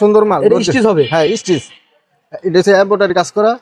সুন্দর মাল স্টিচ হবে? হ্যাঁ স্টিচ। এটা হচ্ছে এম্ব্রয়ডারি কাজ করা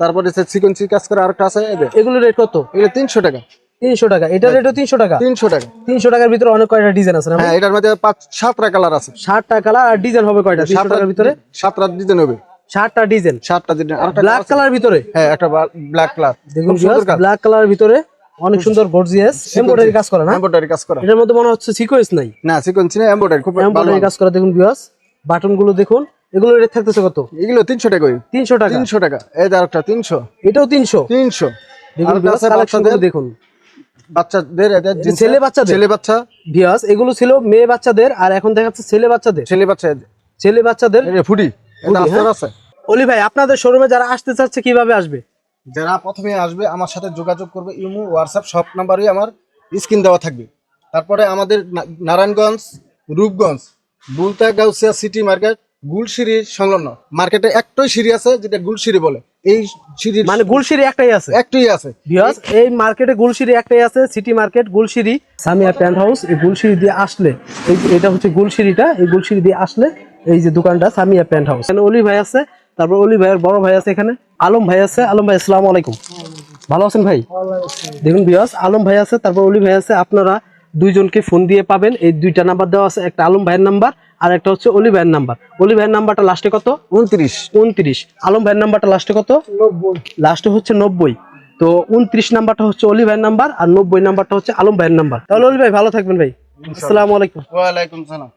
তারপরে হচ্ছে সিকোয়েন্সি কাজ করা আরেকটা আছে এগুলোর রেট কত? এগুলো তিনশো টাকা। তিনশো টাকা। এটা রেটও তিনশো টাকা? তিনশো টাকা। তিনশো টাকার ভিতরে অনেক কয়টা ডিজাইন আছে হ্যাঁ এটার মধ্যে পাঁচ সাতটা কালার আছে। ষাটটা কালার আর ডিজাইন হবে কয়টা? টাকার ভিতরে? সাতটা ডিজাইন হবে। ষাটটা ডিজাইন সাতটা ডিজাইন ব্ল্যাক কালার ভিতরে? হ্যাঁ একটা ব্ল্যাক কালার দেখুন ব্ল্যাক কালার ভিতরে অনেক সুন্দর গর্জিয়াস এমব্রয়ডারি কাজ করা না? এম্ব্রয়ডারি কাজ করা। এটার মধ্যে মনে হচ্ছে সিকোয়েন্স নাই? না সিকোয়েন্সি না এম্ব্রয়ডারি খুব ভালো এমব্রয়ডারি কাজ করা দেখুন ভিউয়ার্স বাটনগুলো দেখুন এগুলো রেট থাকতেছে কত? এগুলো তিনশো টাকা তিনশো টাকা। তিনশো টাকা। এই আরেকটা তিনশো। এটাও তিনশো। তিনশো। দেখুন বাচ্চাদের। বাচ্চাদের ছেলে বাচ্চাদের? ছেলে বাচ্চা। ভিউয়ার্স এগুলো ছিল মেয়ে বাচ্চাদের আর এখন দেখাচ্ছে ছেলে বাচ্চাদের। ছেলে বাচ্চা এদের। ছেলে বাচ্চাদের? হ্যাঁ? আছে অলি ভাই আপনাদের শোরুমে যারা আসতে চাচ্ছে কীভাবে আসবে? যারা প্রথমে আসবে আমার সাথে যোগাযোগ করবে ইমো হোয়াটসঅ্যাপ সব নাম্বারই আমার স্ক্রিন দেওয়া থাকবে। তারপরে আমাদের নারায়ণগঞ্জ রূপগঞ্জ বুলতা গাউসিয়া সিটি মার্কেট গুলশিরি সংলগ্ন। মার্কেটে একটাই সিঁড়ি আছে যেটা গুলশিরি বলে। এই সিঁড়ির মানে গুলশিরি একটাই আছে? একটাই আছে। ভিউয়ার্স এই মার্কেটে গুলশিরি একটাই আছে city market Gulshiri Samia pant house এই গুলশিরি দিয়ে আসলে এই এটা হচ্ছে গুলশিরিটা এই গুলশিরি দিয়ে আসলে এই যে দোকানটা সামিয়া প্যান্ট হাউস এখানে অলি ভাই আছে তারপর অলি ভাইয়ের বড় ভাই আছে এখানে আলম ভাই আছে। আলম ভাই আসসালামু আলাইকুম। ভালো আছেন ভাই? দেখুন ভিউয়ার্স আলম ভাই আছে তারপর অলি ভাই আছে আপনারা দুইজনকে ফোন দিয়ে পাবেন। এই দুইটা নাম্বার দেওয়া আছে একটা আলম ভাইয়ের নাম্বার আর একটা হচ্ছে অলি ভাইয়ের নাম্বার অলি ভাইয়ের নাম্বারটা লাস্টে কত? উনত্রিশ। উনত্রিশ। আলম ভাইয়ের নাম্বারটা লাস্টে কত? নব্বই। লাস্টে হচ্ছে নব্বই। তো উনত্রিশ নাম্বারটা হচ্ছে অলি ভাইয়ের নাম্বার আর নব্বই নাম্বারটা হচ্ছে আলম ভাইয়ের নাম্বার তাহলে অলি ভাই ভালো থাকবেন ভাই। আসসালামু আলাইকুম। ওয়ালাইকুম সালাম।